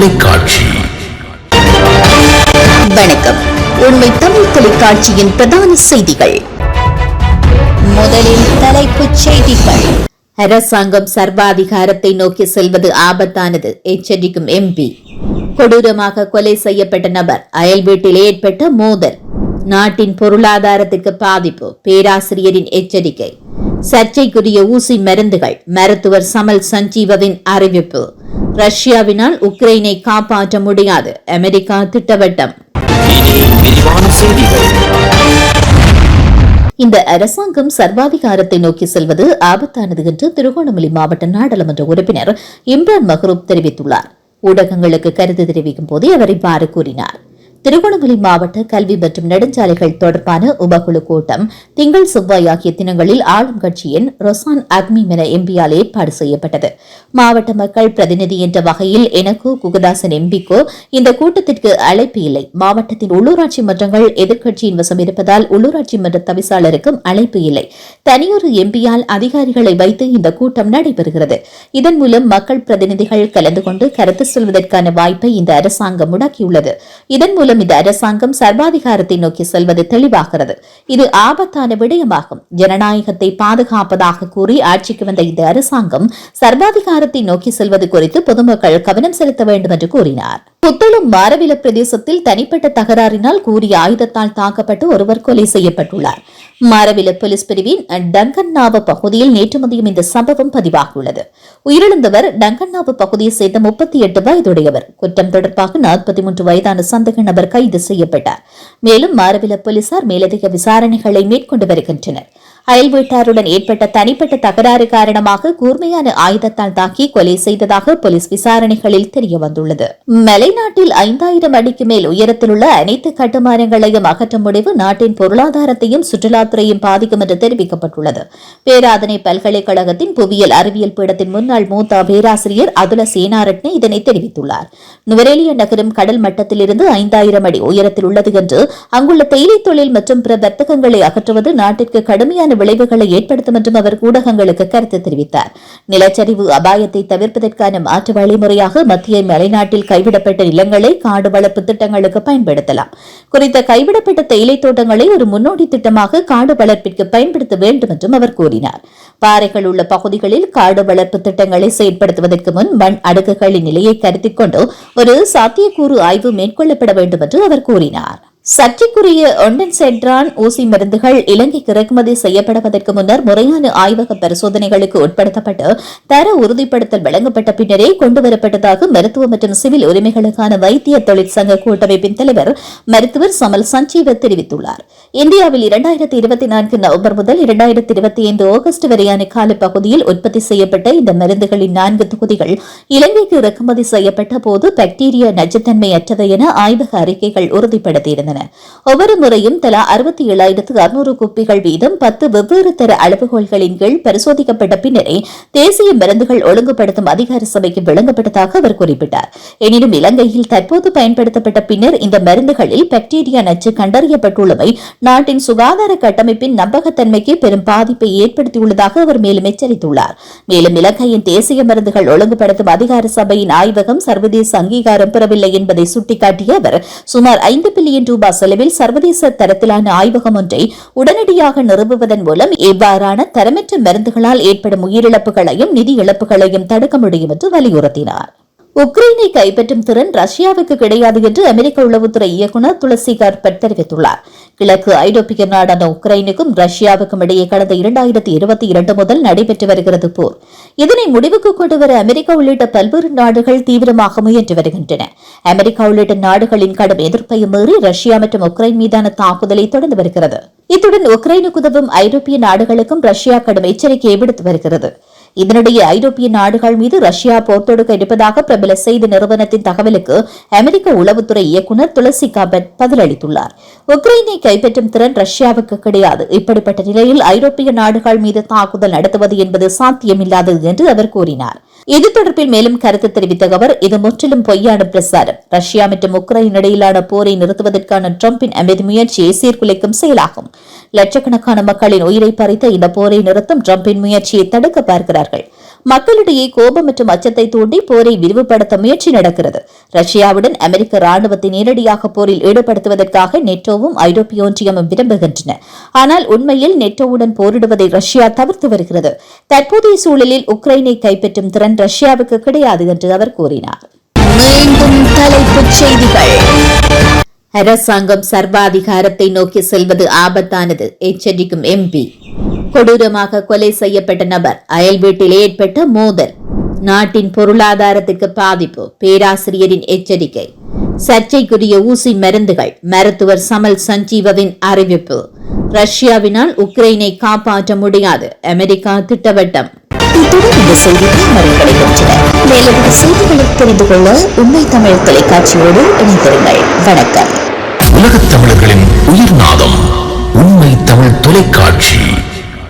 தொலைக்காட்சி. வணக்கம். உண்மை தமிழ் தொலைக்காட்சியின் பிரதான செய்திகள். முதலில் தலைப்புச் செய்திகள். அரசாங்கம் சர்வாதிகாரத்தை நோக்கி செல்வது ஆபத்தானது எச்சரிக்கும் எம்பி கொடூரமாக கொலை செய்யப்பட்ட நபர் அயல் வீட்டில் ஏற்பட்ட மோதல். நாட்டின் பொருளாதாரத்துக்கு பாதிப்பு பேராசிரியரின் எச்சரிக்கை. சர்ச்சைக்குரிய ஊசி மருந்துகள். மருத்துவர் சமல் சஞ்சீவவின் அறிவிப்பு. ரஷ்யாவினால் உக்ரைனை காப்பாற்ற முடியாது. அமெரிக்கா திட்டவட்டம். இந்த அரசாங்கம் சர்வாதிகாரத்தை நோக்கி செல்வது ஆபத்தானது என்று திருகோணமலை மாவட்ட நாடாளுமன்ற உறுப்பினர் இம்ரான் மஹ்ரூப் தெரிவித்துள்ளார். ஊடகங்களுக்கு கருத்து தெரிவிக்கும் போதே அவர் இவ்வாறு கூறினார். திருகோணமலை மாவட்ட கல்வி மற்றும் நெடுஞ்சாலைகள் தொடர்பான உபகுழு கூட்டம் திங்கள் செவ்வாய் ஆகிய தினங்களில் ஆளும் கட்சியின் ரொசான் அக்மி என எம்பியால் ஏற்பாடு செய்யப்பட்டது. மாவட்ட மக்கள் பிரதிநிதி என்ற வகையில் எனக்கோ குகதாசன் எம்பிக்கோ இந்த கூட்டத்திற்கு அழைப்பு இல்லை. மாவட்டத்தின் உள்ளூராட்சி மன்றங்கள் எதிர்க்கட்சியின் வசம் இருப்பதால் உள்ளூராட்சி மன்ற தவிசாளருக்கும் அழைப்பு இல்லை. தனியொரு எம்பியால் அதிகாரிகளை வைத்து இந்த கூட்டம் நடைபெறுகிறது. இதன் மூலம் மக்கள் பிரதிநிதிகள் கலந்து கொண்டு கருத்து சொல்வதற்கான வாய்ப்பை இந்த அரசாங்கம் முடக்கியுள்ளது. இதன் மூலம் இந்த அரசாங்கம் சர்வாதிகாரத்தை நோக்கி செல்வது தெளிவாகிறது. இது ஆபத்தான விடயமாகும். ஜனநாயகத்தை பாதுகாப்பதாக கூறி ஆட்சிக்கு வந்த இந்த அரசாங்கம் சர்வாதிகாரத்தை நோக்கி செல்வது குறித்து பொதுமக்கள் கவனம் செலுத்த வேண்டும் என்று கூறினார். புத்தளம் மாரவில பிரதேசத்தில் தனிப்பட்ட தகராறினால் கூறிய ஆயுதத்தால் தாக்கப்பட்டு ஒருவர் கொலை செய்யப்பட்டுள்ளார். மாரவில போலீஸ் பிரிவின் டங்கன்னாவ பகுதியில் நேற்று மதியம் இந்த சம்பவம் பதிவாகியுள்ளது. உயிரிழந்தவர் டங்கன்னாவ பகுதியை சேர்ந்த முப்பத்தி எட்டு வயதுடையவர். குற்றம் தொடர்பாக நாற்பத்தி மூன்று வயதான சந்தேக நபர் கைது செய்யப்பட்டார். மேலும் மாரவில போலீசார் மேலதிக விசாரணைகளை மேற்கொண்டு வருகின்றனர். அயல் வீட்டாருடன் ஏற்பட்ட தனிப்பட்ட தகராறு காரணமாக கூர்மையான ஆயுதத்தால் தாக்கி கொலை செய்ததாக போலீஸ் விசாரணைகளில் தெரிய வந்துள்ளது மலைநாட்டில் ஐந்தாயிரம் அடிக்கு மேல் உயரத்தில் உள்ள அனைத்து கட்டுமானங்களையும் அகற்றும் முடிவு நாட்டின் பொருளாதாரத்தையும் சுற்றுலாத்துறையும் பாதிக்கும் என்று தெரிவிக்கப்பட்டுள்ளது. பேராதனை பல்கலைக்கழகத்தின் புவியியல் அறிவியல் பீடத்தின் முன்னாள் மூத்த பேராசிரியர் அதுல சேனாரட்னே இதனை தெரிவித்துள்ளார். நுவரேலிய நகரம் கடல் மட்டத்திலிருந்து ஐந்தாயிரம் அடி உயரத்தில் உள்ளது என்று அங்குள்ள தேயிலை தொழில் மற்றும் பிற வர்த்தகங்களை அகற்றுவது நாட்டிற்கு கடுமையான கடுமையான விளைவுகளை ஏற்படுத்தும் என்றும் அவர் ஊடகங்களுக்கு கருத்து தெரிவித்தார். நிலச்சரிவு அபாயத்தை தவிர்ப்பதற்கான மாற்று வழிமுறையாக மத்திய மலைநாட்டில் கைவிடப்பட்ட நிலங்களை காடு வளர்ப்பு திட்டங்களுக்கு பயன்படுத்தலாம். குறித்த கைவிடப்பட்ட தேயிலை தோட்டங்களை ஒரு முன்னோடி திட்டமாக காடு வளர்ப்பிற்கு பயன்படுத்த வேண்டும் என்றும் அவர் கூறினார். பாறைகள் உள்ள பகுதிகளில் காடு வளர்ப்பு திட்டங்களை செயற்படுத்துவதற்கு முன் மண் அடுக்குகளின் நிலையை கருத்தில் கொண்டு ஒரு சாத்தியக்கூறு ஆய்வு மேற்கொள்ளப்பட வேண்டும் என்று அவர் கூறினார். சர்ச்சைக்குரிய ஒண்டன் சென்ட்ரான் ஊசி மருந்துகள் இலங்கைக்கு இறக்குமதி செய்யப்படுவதற்கு முன்னர் முறையான ஆய்வக பரிசோதனைகளுக்கு உட்படுத்தப்பட்டு தர உறுதிப்படுத்தல் வழங்கப்பட்ட பின்னரே கொண்டுவரப்பட்டதாக மருத்துவ மற்றும் சிவில் உரிமைகளுக்கான வைத்திய தொழிற்சங்க கூட்டமைப்பின் தலைவர் மருத்துவர் சமல் சஞ்சீவ தெரிவித்துள்ளார். இந்தியாவில் இரண்டாயிரத்தி இருபத்தி நான்கு நவம்பர் முதல் இரண்டாயிரத்தி இருபத்தி ஐந்து ஆகஸ்ட் வரையான காலப்பகுதியில் உற்பத்தி செய்யப்பட்ட இந்த மருந்துகளின் நான்கு தொகுதிகள் இலங்கைக்கு இறக்குமதி செய்யப்பட்ட போது பாக்டீரியா நச்சுத்தன்மை அற்றது என ஆய்வக அறிக்கைகள் உறுதிப்படுத்தியிருந்தன. ஒவ்வொரு முறையும் தலா அறுபத்தி ஏழாயிரத்து அறுநூறு குப்பிகள் வீதம் பத்து வெவ்வேறு தர அளவுகோள்களின் கீழ் பரிசோதிக்கப்பட்ட பின்னரே தேசிய மருந்துகள் ஒழுங்குபடுத்தும் அதிகார சபைக்கு வழங்கப்பட்டதாக அவர் குறிப்பிட்டார். எனினும் இலங்கையில் தற்போது பயன்படுத்தப்பட்ட பின்னர் இந்த மருந்துகளில் பாக்டீரியா நச்சு கண்டறியப்பட்டுள்ளமை நாட்டின் சுகாதார கட்டமைப்பின் நம்பகத்தன்மைக்கு பெரும் பாதிப்பை ஏற்படுத்தியுள்ளதாக அவர் மேலும் எச்சரித்துள்ளார். மேலும் இலங்கையின் தேசிய மருந்துகள் ஒழுங்குபடுத்தும் அதிகார சபையின் ஆய்வகம் சர்வதேச அங்கீகாரம் பெறவில்லை என்பதை சுட்டிக்காட்டிய அவர் சுமார் ஐந்து பில்லியன் ரூபாய் செலவில் சர்வதேச தரத்திலான ஆய்வகம் ஒன்றை உடனடியாக நிறுவுவதன் மூலம் இவ்வாறான தரமற்ற மருந்துகளால் ஏற்படும் உயிரிழப்புகளையும் நிதி இழப்புகளையும் தடுக்க முடியும் என்று வலியுறுத்தினார். உக்ரைனை கைப்பற்றும் திறன் ரஷ்யாவுக்கு கிடையாது என்று அமெரிக்க உளவுத்துறை இயக்குநர் துளசி கார்பட் தெரிவித்துள்ளார். கிழக்கு ஐரோப்பிய நாடான உக்ரைனுக்கும் ரஷ்யாவுக்கும் இடையே கடந்த இரண்டாயிரத்தி இருபத்தி இரண்டு முதல் நடைபெற்று வருகிறது போர். இதனை முடிவுக்கு கொண்டுவர அமெரிக்கா உள்ளிட்ட பல்வேறு நாடுகள் தீவிரமாக முயன்று வருகின்றன. அமெரிக்கா உள்ளிட்ட நாடுகளின் கடும் எதிர்ப்பை மீறி ரஷ்யா மற்றும் உக்ரைன் மீதான தாக்குதலை தொடர்ந்து வருகிறது. இத்துடன் உக்ரைனுக்கு உதவும் ஐரோப்பிய நாடுகளுக்கும் ரஷ்யா கடும் எச்சரிக்கையை விடுத்து வருகிறது. இதனிடையே ஐரோப்பிய நாடுகள் மீது ரஷ்யா போர் தொடுக்க இருப்பதாக பிரபல செய்தி நிறுவனத்தின் தகவலுக்கு அமெரிக்க உளவுத்துறை இயக்குநர் துளசி காபட் பதிலளித்துள்ளார். உக்ரைனை கைப்பற்றும் திறன் ரஷ்யாவுக்கு கிடையாது. இப்படிப்பட்ட நிலையில் ஐரோப்பிய நாடுகள் மீது தாக்குதல் நடத்துவது என்பது சாத்தியமில்லாதது என்று அவர் கூறினார். இது தொடர்பில் மேலும் கருத்து தெரிவித்த அவர் இது முற்றிலும் பொய்யான பிரசாரம். ரஷ்யா மற்றும் உக்ரைன் இடையிலான போரை நிறுத்துவதற்கான டிரம்பின் அமைதி முயற்சியை சீர்குலைக்கும் செயலாகும். லட்சக்கணக்கான மக்களின் உயிரை பறித்த இந்த போரை நிறுத்தும் டிரம்பின் முயற்சியை தடுக்க பார்க்கிறார்கள். மக்களிடையே கோபம் மற்றும் அச்சத்தை தூண்டி போரை விரிவுபடுத்த முயற்சி நடக்கிறது. ரஷ்யாவுடன் அமெரிக்க ராணுவத்தை நேரடியாக போரில் ஈடுபடுத்துவதற்காக நெட்டோவும் ஐரோப்பிய ஒன்றியமும் விரும்புகின்றன. ஆனால் உண்மையில் நெட்டோவுடன் போரிடுவதை ரஷ்யா தவிர்த்து வருகிறது. தற்போதைய சூழலில் உக்ரைனை கைப்பற்றும் திறன் ரஷ்யாவுக்கு கிடையாது என்று அவர் கூறினார். மீண்டும் தலைப்புச் செய்திகள். அரசாங்கம் சர்வாதிகாரத்தை நோக்கி செல்வது ஆபத்தானது எச்சரிக்கும் எம்பி. கொடூரமாக கொலை செய்யப்பட்ட நபர் அயல் வீட்டில் ஏற்பட்ட மோதல். நாட்டின் பொருளாதாரத்துக்கு பாதிப்பு பேராசிரியரின் எச்சரிக்கை. சர்ச்சைக்குரிய ஊசி மருந்துகள் மருத்துவர் சமல் சஞ்சீவவின் அறிவிப்பு. ரஷ்யாவினால் உக்ரைனை காப்பாற்ற முடியாது அமெரிக்கா திட்டவட்டம். மேலும் செய்திகளை தெரிந்து கொள்ள உண்மை தமிழ் தொலைக்காட்சியோடு இணைந்திருங்கள். வணக்கம். உலகத் தமிழர்களின் உயிர்நாதம் உண்மை தமிழ் தொலைக்காட்சி.